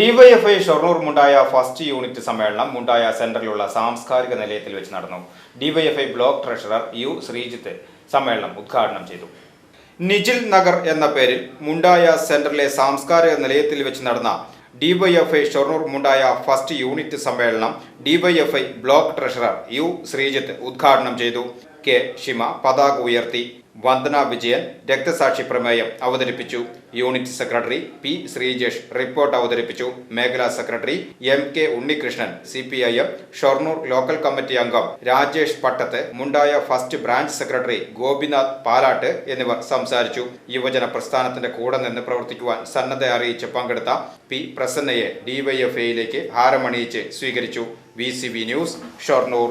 DYFI Shoranur Mundaya first unit സമ്മേളനം മുണ്ടായ സെന്ററിലുള്ള സാംസ്കാരിക നിലയത്തിൽ വെച്ച് നടന്നു. DYFI block treasurer U Sreejith സമ്മേളനം ഉദ്ഘാടനം ചെയ്തു. നിജിൽ നഗർ എന്ന പേരിൽ മുണ്ടായ സെന്ററിലെ സാംസ്കാരിക നിലയത്തിൽ വെച്ച് നടന്ന DYFI Shoranur Mundaya first unit സമ്മേളനം DYFI block treasurer U Sreejith ഉദ്ഘാടനം ചെയ്തു. കെ ഷിമ പതാക ഉയർത്തി. വന്ദന വിജയൻ രക്തസാക്ഷി പ്രമേയം അവതരിപ്പിച്ചു. Unit secretary P Sreejesh report അവതരിപ്പിച്ചു. മേഖലാ secretary M K Unnikrishnan C P I M Shoranur local committee അംഗം Rajesh Pattath Mundaya first branch secretary Gopinath Palatt എന്നിവർ സംസാരിച്ചു. യുവജന പ്രസ്ഥാനത്തിന്റെ കൂടെ നിന്ന് പ്രവർത്തിക്കുവാൻ സന്നദ്ധ അറിയിച്ച് പങ്കെടുത്ത പി പ്രസന്നയെ ഡിവൈഎഫ്ഐയിലേക്ക് ഹാരമണിയിച്ച് സ്വീകരിച്ചു. V news Shoranur.